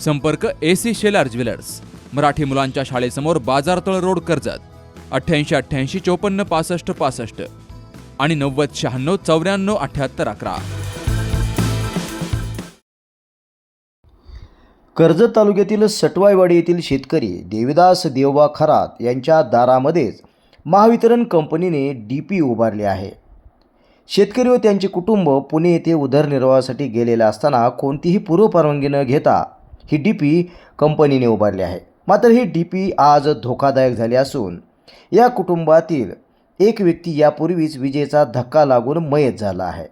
संपर्क A C Shelar jewellers Marathi मुलांच्या शाळेसमोर बाजारतळ रोड कर्जत. अठ्ठ्याऐंशी अठ्ठ्याऐंशी चोपन्न पासष्ट पासष्ट. आणि नव्वद शहाण्णव चौऱ्याण्णव अठ्ठ्याहत्तर अकरा. कर्जत तालुक्यातील सटवाईवाडी येथील शेतकरी देविदास देवबा खरात यांच्या दारामध्येच महावितरण कंपनीने डी पी उभारली आहे. शेतकरी व त्यांचे कुटुंब पुणे येथे उदरनिर्वाहासाठी गेलेले असताना कोणतीही पूर्वपरवानगी न घेता ही डी पी कंपनीने उभारली आहे. मात्र ही डी पी आज धोकादायक झाली असून या कुटुंबातील एक व्यक्ती यापूर्वीच विजेचा धक्का लागून मयत झाला आहे.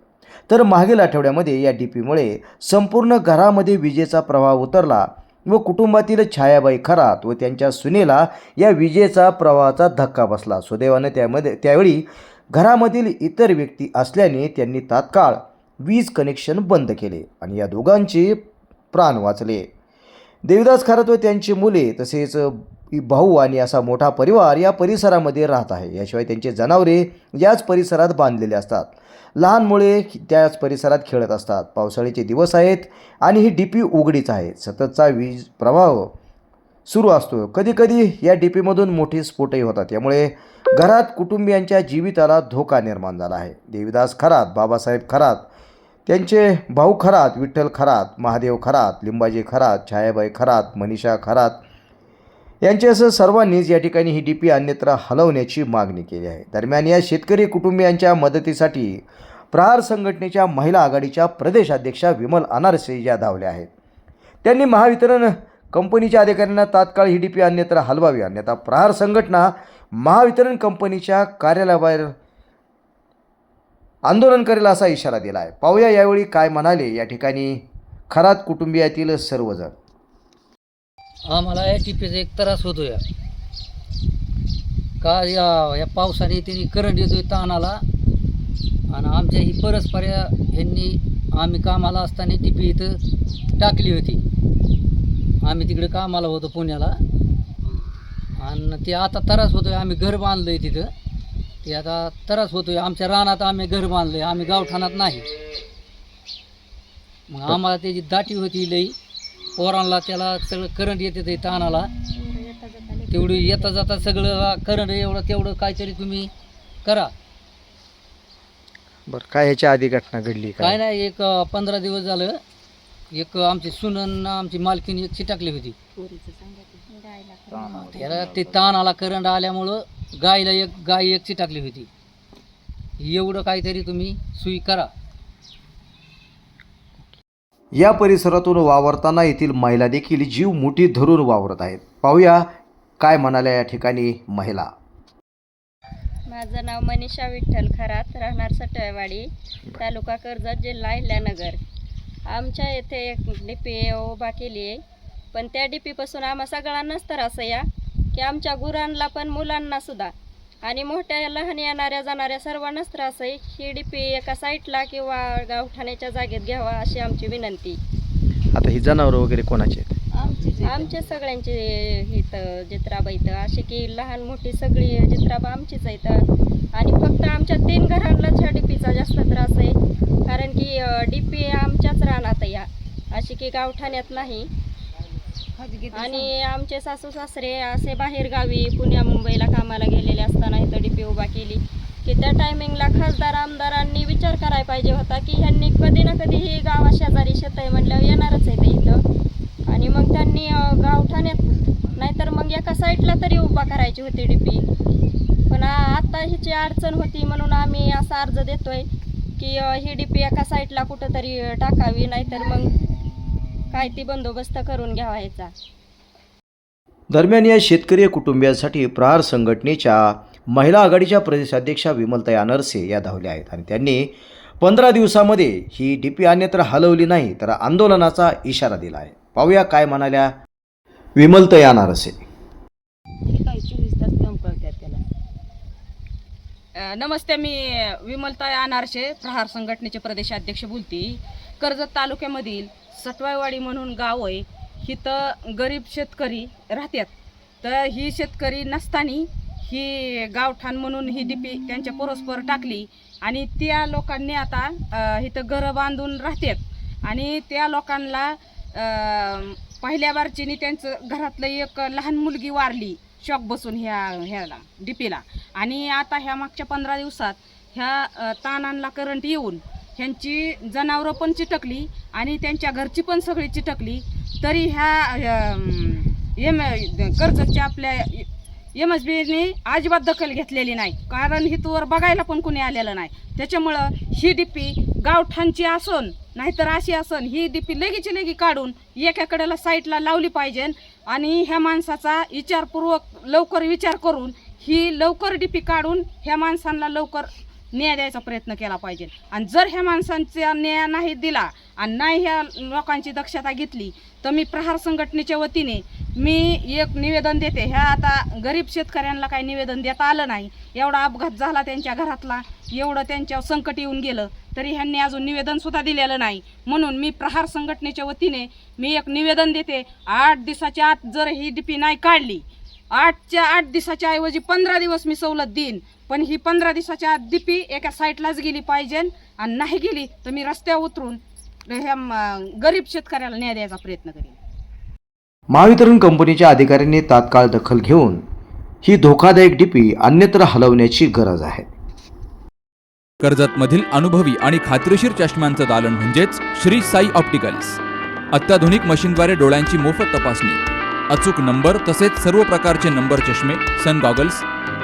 तर मागील आठवड्यामध्ये या डी पीमुळे संपूर्ण घरामध्ये विजेचा प्रवाह उतरला व कुटुंबातील छायाबाई खरात व त्यांच्या सुनेला या विजेचा प्रवाहाचा धक्का बसला. सुदैवानं त्यामध्ये त्यावेळी घरामधील इतर व्यक्ती असल्याने त्यांनी तात्काळ वीज कनेक्शन बंद केले आणि या दोघांचे प्राण वाचले. देविदास खरात व त्यांची मुले तसेच भाऊ आणि असा मोठा परिवार या परिसरामध्ये राहत आहे. याशिवाय त्यांचे जनावरे याच परिसरात बांधलेले असतात. लहान मुळे त्याच परिसरात खेळत असतात. पावसाळ्याचे दिवस आहेत आणि ही डीपी उघडीच आहे. सततचा वीज प्रवाह सुरू असतो. कधीकधी या डीपीमधून मोठे स्फोटही होतात. त्यामुळे घरात कुटुंबियांच्या जीविताला धोका निर्माण झाला आहे. देविदास खरात बाबासाहेब खरात त्यांचे भाऊ खरात विठ्ठल खरात महादेव खरात लिंबाजी खरात छायाबाई खरात मनीषा खरात यांच्यासह सर्वांनीच या ठिकाणी ही डी पी अन्यत्र हलवण्याची मागणी केली आहे. दरम्यान या शेतकरी कुटुंबियांच्या मदतीसाठी प्रहार संघटनेच्या महिला आघाडीच्या प्रदेशाध्यक्षा विमल अनारसे या धावल्या आहेत. त्यांनी महावितरण कंपनीच्या अधिकाऱ्यांना तात्काळ ही डी पी अन्यत्र हलवावी. अन्यथा प्रहार संघटना महावितरण कंपनीच्या कार्यालयाबाहेर आंदोलन करेल असा इशारा दिला आहे पाहूया यावेळी काय म्हणाले या ठिकाणी खरात कुटुंबियातील सर्वजण. आम्हाला या टिपीचा एक त्रास होतो या का या या पावसाने त्यांनी करंट येतोय ताणाला आणि आमच्या ही परस्पऱ्या ह्यांनी आम्ही कामाला असताना टिपी इथं टाकली होती. आम्ही तिकडे कामाला होतो पुण्याला. आणि ते आता त्रास होतोय. आम्ही घर बांधलं आहे तिथं. आता त्रास होतोय. आमच्या रानात आम्ही घर बांधलं आहे आम्ही गावठाणात नाही. मग आम्हाला त्याची दाटी होती लई. पोरांना त्याला सगळं करंट येते ते तानाला. तेवढी येता जाता सगळं करंट एवढं तेवढं काहीतरी तुम्ही करा. बरं काय ह्याच्या आधी घटना घडली काय? नाही एक पंधरा दिवस झालं. एक आमची सुनन आमची मालकीन एक चिटाकली होती. त्याला ते ताण आला करंट आल्यामुळं गायला एक गाय एक चिटाकली होती. एवढं काहीतरी तुम्ही सुई करा. या परिसरातून वावरताना येथील महिला देखील जीव मुठी धरून वावरत आहेत. पाहूया काय म्हणाल्या या ठिकाणी महिला. माझं नाव मनीषा विठ्ठल खरात राहणार सटवाडी तालुका कर्जत जिल्हा अहिल्यानगर. आमच्या येथे एक डी पी उभा केली आहे. पण त्या डी पीपासून आम्हा सगळ्यांनाच तर असं या की आमच्या गुरांना पण मुलांना सुद्धा. आणि मोठ्या लहान येणाऱ्या जाणाऱ्या सर्वांनाच त्रास आहे ही डी पी एका साईटला किंवा गावठाण्याच्या जागेत घ्यावा अशी आमची विनंती. आता ही जनावरं वगैरे कोणाचे आहेत? आमचे सगळ्यांचे इथं जित्राबा इथं. असे की लहान मोठी सगळी जित्राबा आमचीच आहेत. आणि फक्त आमच्या तीन घरांनाच ह्या डीपीचा जास्त त्रास आहे कारण की डीपी आमच्याच रानात या. अशी की गावठाण्यात नाही. आणि आमचे सासू सासरे असे बाहेर गावी पुण्या मुंबईला कामाला गेलेले असताना इथं डीपी उभा केली. की त्या टायमिंगला खासदार आमदारांनी विचार करायला पाहिजे होता की ह्यांनी कधी ना कधी ही गावा शेजारी शेत आहे म्हटल्यावर येणारच आहे ते इथं. आणि मग त्यांनी गावठाण्यात नाहीतर मग एका साईडला तरी उभा करायची होती डीपी पण आत्ता आता ह्याची अडचण होती म्हणून आम्ही असा अर्ज देतोय की ही ही डीपी एका साईडला कुठंतरी टाकावी नाहीतर मग काय ती बंदोबस्त करून घ्यावा ह्याचा. दरम्यान या शेतकरी कुटुंबियांसाठी प्रहार संघटनेच्या महिला आघाडीच्या प्रदेशाध्यक्षा विमलताई अनरसे या धावल्या आहेत आणि त्यांनी पंधरा दिवसामध्ये ही डी पी अन्यत्र हलवली नाही तर आंदोलनाचा इशारा दिला आहे. पाहूया काय म्हणाल्या विमलताई अनारसे हे नमस्ते मी विमलताई अनारशे प्रहार संघटनेचे प्रदेशाध्यक्ष बोलती. कर्जत तालुक्यामधील सटवायवाडी म्हणून गाव आहे इथं गरीब शेतकरी राहतात. तर ही शेतकरी नसताना ही गावठाण म्हणून ही डीपी त्यांच्या परस्पर टाकली आणि त्या लोकांनी आता इथं घरं बांधून राहतात. आणि त्या लोकांना पहिल्या बारचीनी त्यांचं घरातलं एक लहान मुलगी वारली शॉक बसून ह्या ह्याला डीपीला. आणि आता ह्या मागच्या पंधरा दिवसात ह्या अ, तानांना करंट येऊन ह्यांची जनावरं पण चिटकली आणि त्यांच्या घरची पण सगळी चिटकली. तरी ह्या एम कर्जतच्या आपल्या एम एस बीने अजिबात दखल घेतलेली नाही. कारण हितवर बघायला पण कुणी आलेलं नाही. त्याच्यामुळं ही डीपी गावठाणची असून नाहीतर अशी असन ही डीपी लगेची लगी काढून एकाकडेला साईटला साईडला लावली पाहिजे आणि ह्या माणसाचा विचारपूर्वक लवकर विचार करून ही लवकर डीपी काढून ह्या माणसांना लवकर न्याय द्यायचा प्रयत्न केला पाहिजे. आणि जर ह्या माणसांचा न्याय नाही दिला आणि नाही ह्या लोकांची दक्षता घेतली तर मी प्रहार संघटनेच्या वतीने मी एक निवेदन देते. ह्या आता गरीब शेतकऱ्यांना काही निवेदन देता आलं नाही. एवढा अपघात झाला त्यांच्या घरातला एवढं त्यांच्यावर संकट येऊन गेलं तरी ह्यांनी अजून निवेदनसुद्धा दिलेलं नाही. म्हणून मी प्रहार संघटनेच्या वतीने मी एक निवेदन देते. आठ दिवसाच्या आत जर ही डी पी नाही काढली आठच्या आठ दिवसाच्या ऐवजी पंधरा दिवस मी सवलत देईन. पण ही पंधरा दिवसाच्या आत डीपी एका साईडलाच गेली पाहिजे आणि नाही गेली तर मी रस्त्यावर उतरून ह्या गरीब शेतकऱ्याला न्याय द्यायचा प्रयत्न करेन. महावितरण कंपनीच्या अधिकाऱ्यांनी तात्काळ दखल घेऊन ही धोकादायक डीपी अन्यत्र हलवण्याची गरज आहे. कर्जतमधील अनुभवी आणि खात्रीशीर चष्म्यांचं दालन म्हणजेच श्री साई ऑप्टिकल्स. अत्याधुनिक मशीनद्वारे डोळ्यांची मोफत तपासणी. अचूक नंबर तसेच सर्व प्रकारचे नंबर चष्मे सन गॉगल्स